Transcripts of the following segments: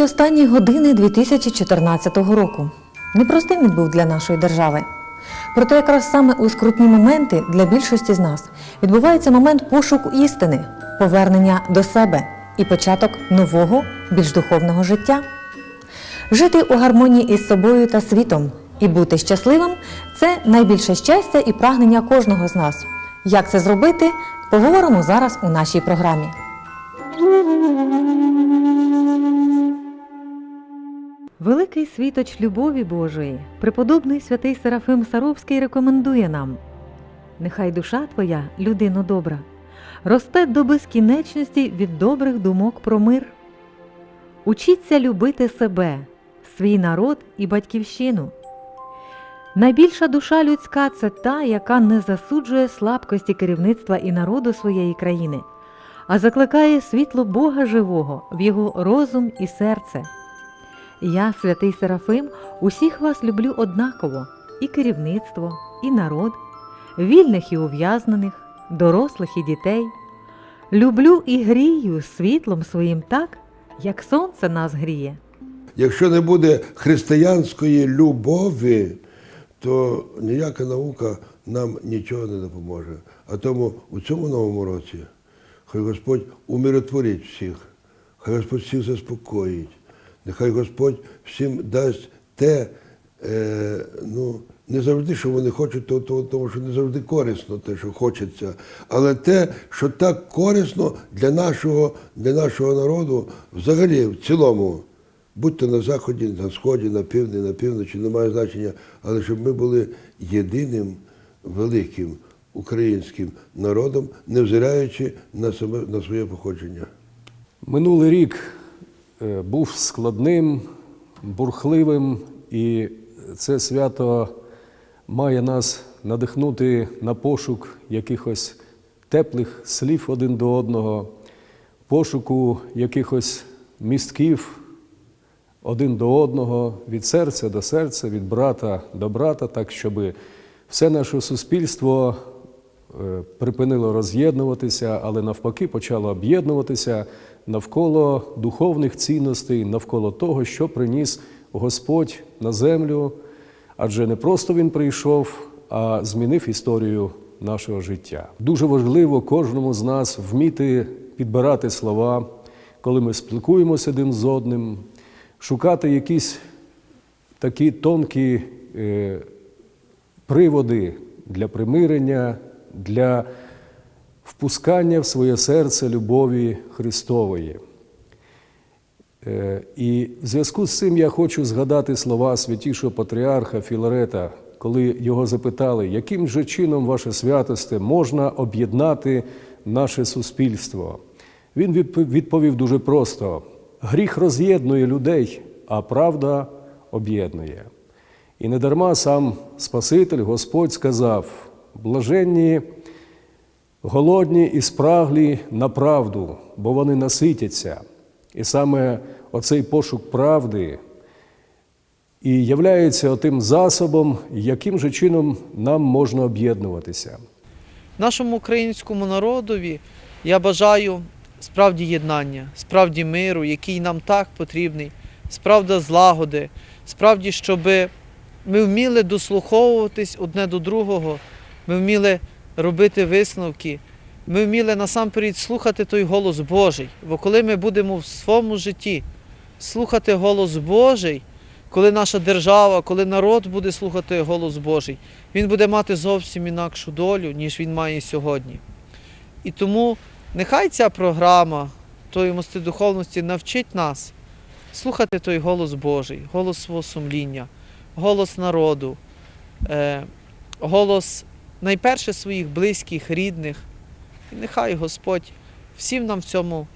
Проходять останні години 2014 року. Непростим він був для нашої держави. Проте якраз саме у скрутні моменти для більшості з нас відбувається момент пошуку істини, повернення до себе і початок нового, більш духовного життя. Жити у гармонії із собою та світом і бути щасливим це найбільше щастя і прагнення кожного з нас. Як це зробити, поговоримо зараз у нашій програмі. Великий світоч любові Божої, преподобний святий Серафим Саровський рекомендує нам: Нехай душа твоя, людино добра, росте до безкінечності від добрих думок про мир. Учіться любити себе, свій народ і батьківщину. Найбільша душа людська це та, яка не засуджує слабкості керівництва і народу своєї країни, а закликає світло Бога живого в його розум і серце. Я, святий Серафим, усіх вас люблю однаково і керівництво, і народ, вільних і ув'язнених, дорослих і дітей. Люблю і грію світлом своїм так, як сонце нас гріє. Якщо не буде християнської любові, то ніяка наука нам нічого не допоможе. А тому у цьому новому році хай Господь умиротворить всіх, хай Господь всіх заспокоїть, нехай Господь всім дасть те, е, ну, не завжди, що вони хочуть, то, то, тому що не завжди корисно те, що хочеться, але те, що так корисно для нашого, для нашого народу, взагалі, в цілому. Будь то на заході, на сході, на півдні, на півночі, немає значення, але щоб ми були єдиним великим українським народом, невзираючи на на своє походження. Минулий рік був складним, бурхливим, і це свято має нас надихнути на пошук якихось теплих слів один до одного, пошуку якихось містків один до одного, від серця до серця, від брата до брата, так щоб все наше суспільство е, припинило роз'єднуватися, але навпаки почало об'єднуватися навколо духовних цінностей, навколо того, що приніс Господь на землю. Адже не просто Він прийшов, а змінив історію нашого життя. Дуже важливо кожному з нас вміти підбирати слова, коли ми спілкуємося один з одним, шукати якісь такі тонкі е, приводи для примирення, для впускання в своє серце любові Христової. Е, І в зв'язку з цим я хочу згадати слова святішого патріарха Філарета, коли його запитали, яким же чином, ваше святосте, можна об'єднати наше суспільство. Він відповів дуже просто: гріх роз'єднує людей, а правда об'єднує. І недарма сам Спаситель Господь сказав: блаженні голодні і спраглі на правду, бо вони наситяться. І саме оцей пошук правди і являється тим засобом, яким же чином нам можна об'єднуватися. Нашому українському народові я бажаю справді єднання, справді миру, який нам так потрібний, справді злагоди, справді, щоб ми вміли дослуховуватись одне до другого, ми вміли робити висновки, ми вміли насамперед слухати той голос Божий. Бо коли ми будемо в своєму житті слухати голос Божий, коли наша держава, коли народ буде слухати голос Божий, він буде мати зовсім інакшу долю, ніж він має сьогодні. І тому нехай ця програма тої мости духовності навчить нас слухати той голос Божий, голос свого сумління, голос народу, е, голос найперше своїх близьких, рідних. І нехай Господь всім нам в цьому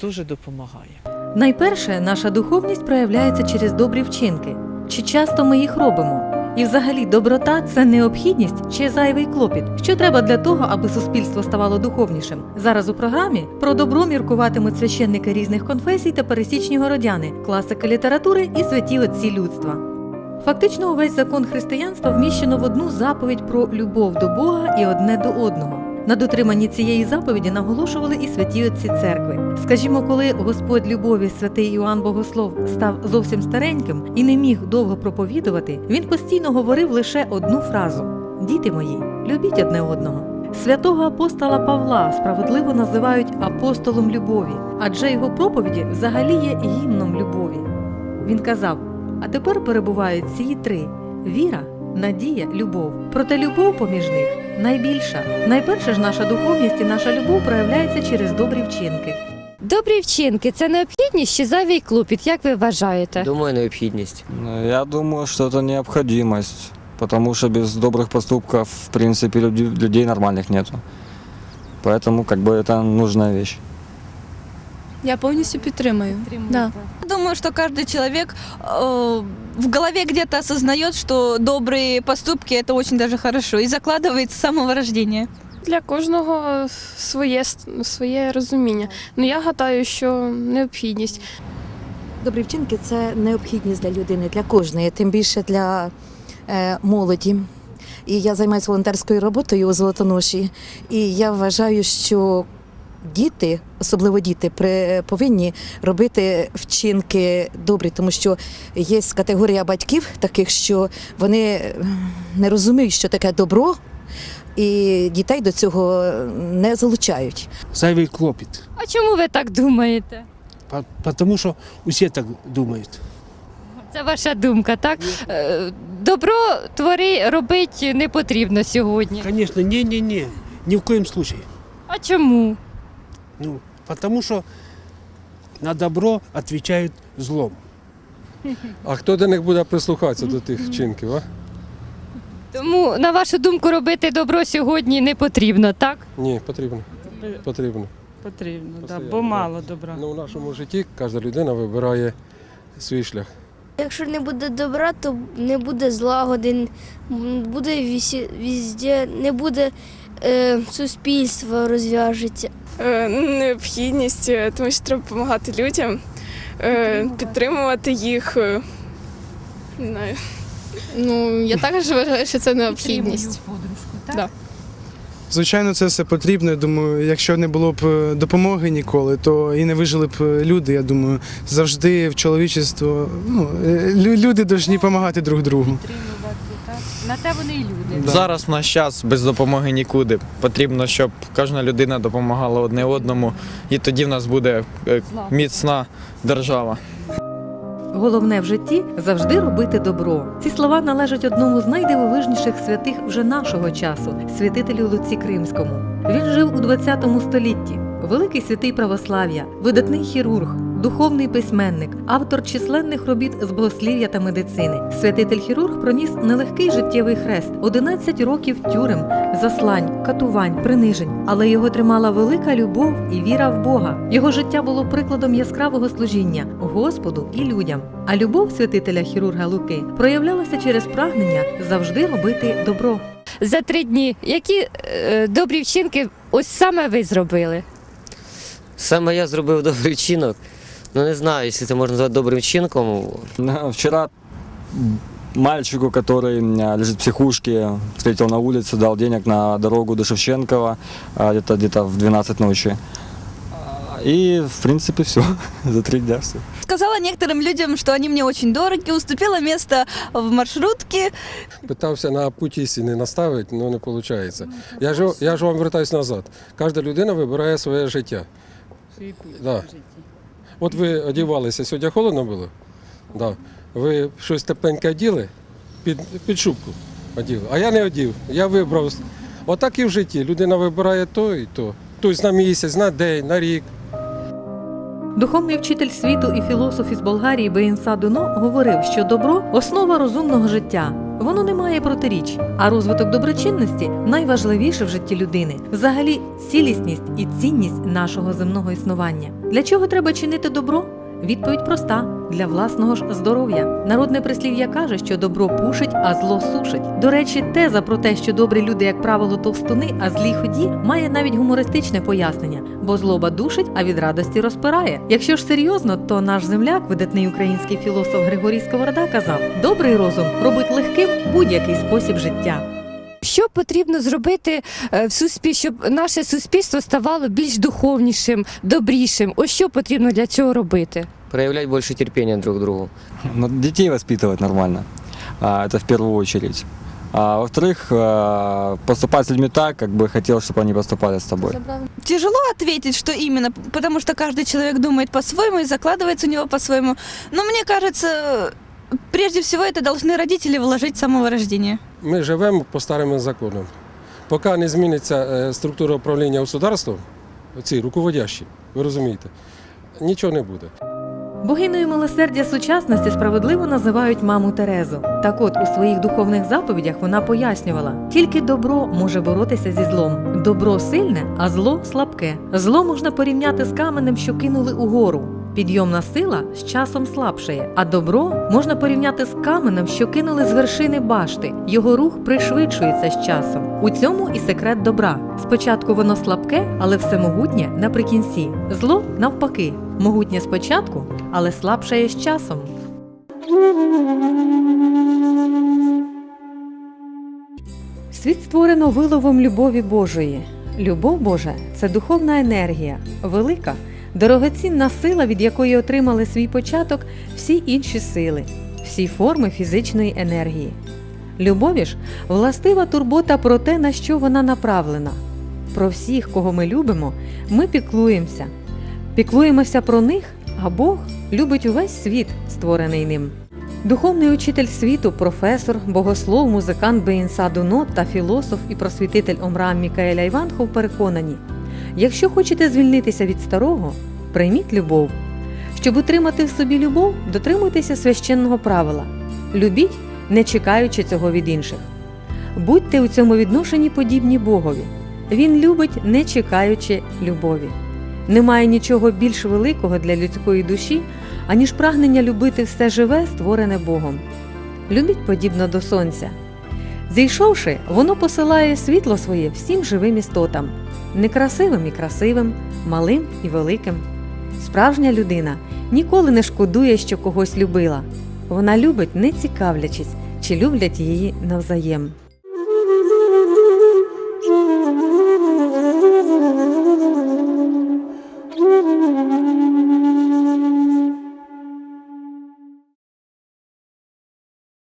дуже допомагає. Найперше, наша духовність проявляється через добрі вчинки. Чи часто ми їх робимо? І взагалі доброта це необхідність чи зайвий клопіт. Що треба для того, аби суспільство ставало духовнішим? Зараз у програмі про добро міркуватимуть священники різних конфесій та пересічні городяни, класики літератури і святі отці людства. Фактично, увесь закон християнства вміщено в одну заповідь про любов до Бога і одне до одного. На дотриманні цієї заповіді наголошували і святі отці церкви. Скажімо, коли Господь любові святий Іоанн Богослов став зовсім стареньким і не міг довго проповідувати, він постійно говорив лише одну фразу: Діти мої, любіть одне одного. Святого апостола Павла справедливо називають апостолом любові, адже його проповіді взагалі є гімном любові. Він казав: а тепер перебувають ці три: віра, надія, любов. Проте любов поміж них найбільша. Найперше ж наша духовність і наша любов проявляється через добрі вчинки. Добрі вчинки це необхідність чи зайвий клопіт, як ви вважаєте? Думаю, необхідність. Я думаю, что это необходимость, потому что без добрых поступков, в принципе, люди- людей нормальных нету. Поэтому, как бы, это нужная вещь. Я повністю підтримую. Да. Думаю, что каждый человек э, в голове где-то осознает, что добрые поступки это очень даже хорошо и закладывает с самого рождения. Для кожного своє, своє розуміння. Ну я гадаю, що необхідність. Добрі вчинки це необхідність для людини, для кожної, тим більше для е, молоді. І я займаюся волонтерською роботою у Золотоноші. І я вважаю, що діти, особливо діти, при, повинні робити вчинки добрі, тому що є категорія батьків таких, що вони е, не розуміють, що таке добро, і дітей до цього не залучають. зайвий клопіт. А чому ви так думаєте? По- Тому що усі так думають. Це ваша думка, так? Е, Добро твори робити не потрібно сьогодні. Звісно, ні, ні, ні. Ні в коїм случаї. А чому? Ну, тому що на добро відповідають злом. А хто до них буде прислухатися до тих вчинків? А? Тому, на вашу думку, робити добро сьогодні не потрібно, так? Ні, потрібно. Потрібно. Потрібно, да, Постоянно, бо мало добра. Ну, у нашому житті кожна людина вибирає свій шлях. Якщо не буде добра, то не буде злагоди, буде вісі- візде, не буде суспільство розв'яжеться. Е, необхідність, е, тому що треба допомагати людям, е, підтримувати їх. е, Не знаю. Ну, я також вважаю, що це необхідність. Да. Звичайно, це все потрібно. Я думаю, якщо не було б е, допомоги ніколи, то і не вижили б е, люди. Я думаю, завжди в чоловічество ну, е, люди повинні допомагати друг другу. На те вони і люди. Да. Зараз в наш час без допомоги нікуди. Потрібно, щоб кожна людина допомагала одне одному, і тоді в нас буде е, міцна держава. Головне в житті завжди робити добро. Ці слова належать одному з найдивовижніших святих вже нашого часу святителю Луці Кримському. Він жив у 20 столітті. Великий святий православ'я, видатний хірург, духовний письменник, автор численних робіт з богослів'я та медицини. Святитель хірург проніс нелегкий життєвий хрест, 11 років тюрем, заслань, катувань, принижень. Але його тримала велика любов і віра в Бога. Його життя було прикладом яскравого служіння Господу і людям. А любов святителя хірурга Луки проявлялася через прагнення завжди робити добро. За три дні. Які е, добрі вчинки ось саме ви зробили? Саме я зробив добрий вчинок. Ну не знаю, якщо це можна назвати добрим вчинком. Вчера мальчику, который м, лежит в психушке, встретил на улице, дал денег на дорогу до Шевченкова, а, где-то где в 12 ночи. А, И, в принципе, все. За три дня все. Сказала некоторым людям, что они мне очень дороги, уступила место в маршрутке. Питався на путь істини наставити, але не виходить. Я ж, я ж вам вертаюсь назад. Кожна людина вибирає своє життя. Да. От ви одівалися, сьогодні холодно було? Да. Ви щось тепленьке оділи, під, під шубку оділи. А я не одів. Я вибрав. Отак і в житті. Людина вибирає то і то. Тобто на місяць, на день, на рік. Духовний вчитель світу і філософ із Болгарії Беїнса Дуно говорив, що добро основа розумного життя. Воно не має протиріч, а розвиток доброчинності найважливіше в житті людини. Взагалі, цілісність і цінність нашого земного існування. Для чого треба чинити добро? Відповідь проста для власного ж здоров'я. Народне прислів'я каже, що добро пушить, а зло сушить. До речі, теза про те, що добрі люди, як правило, товстуни, а злі ході, має навіть гумористичне пояснення, бо злоба душить, а від радості розпирає. Якщо ж серйозно, то наш земляк, видатний український філософ Григорій Сковорода, казав: добрий розум робить легким будь-який спосіб життя. Що потрібно зробити е, в суспіль, щоб наше суспільство ставало більш духовнішим, добрішим? Ось що потрібно для цього робити? проявлять больше терпения друг к другу. Но детей воспитывать нормально. А, Это в первую очередь. А во-вторых, а, поступать с людьми так, как бы хотел, чтобы они поступали с тобой. Тяжело ответить, что именно, потому что каждый человек думает по-своему и закладывается у него по-своему. Но мне кажется, прежде всего это должны родители вложить с самого рождения. Ми живемо по старим законам. Поки не зміниться е, структура управління государством, ці руководящі, ви розумієте, нічого не буде. Богиною милосердя сучасності справедливо називають маму Терезу. Так от у своїх духовних заповідях вона пояснювала: тільки добро може боротися зі злом. Добро сильне, а зло слабке. Зло можна порівняти з каменем, що кинули угору. Підйомна сила з часом слабшає, а добро можна порівняти з каменем, що кинули з вершини башти. Його рух пришвидшується з часом. У цьому і секрет добра. Спочатку воно слабке, але всемогутнє наприкінці. Зло навпаки, могутнє спочатку, але слабшає з часом. Світ створено виловом любові Божої. Любов Божа це духовна енергія, велика, дорогоцінна сила, від якої отримали свій початок всі інші сили, всі форми фізичної енергії. Любові ж властива турбота про те, на що вона направлена. Про всіх, кого ми любимо, ми піклуємося. Піклуємося про них, а Бог любить увесь світ, створений ним. Духовний учитель світу, професор, богослов, музикант Бейнсаду Нот та філософ і просвітитель Омрам Мікаеля Іванхов переконані: якщо хочете звільнитися від старого, прийміть любов. Щоб утримати в собі любов, дотримуйтеся священного правила. Любіть, не чекаючи цього від інших. Будьте у цьому відношенні подібні Богові. Він любить, не чекаючи любові. Немає нічого більш великого для людської душі, аніж прагнення любити все живе, створене Богом. Любіть подібно до сонця. Зійшовши, воно посилає світло своє всім живим істотам, некрасивим і красивим, малим і великим. Справжня людина ніколи не шкодує, що когось любила. Вона любить, не цікавлячись, чи люблять її навзаєм.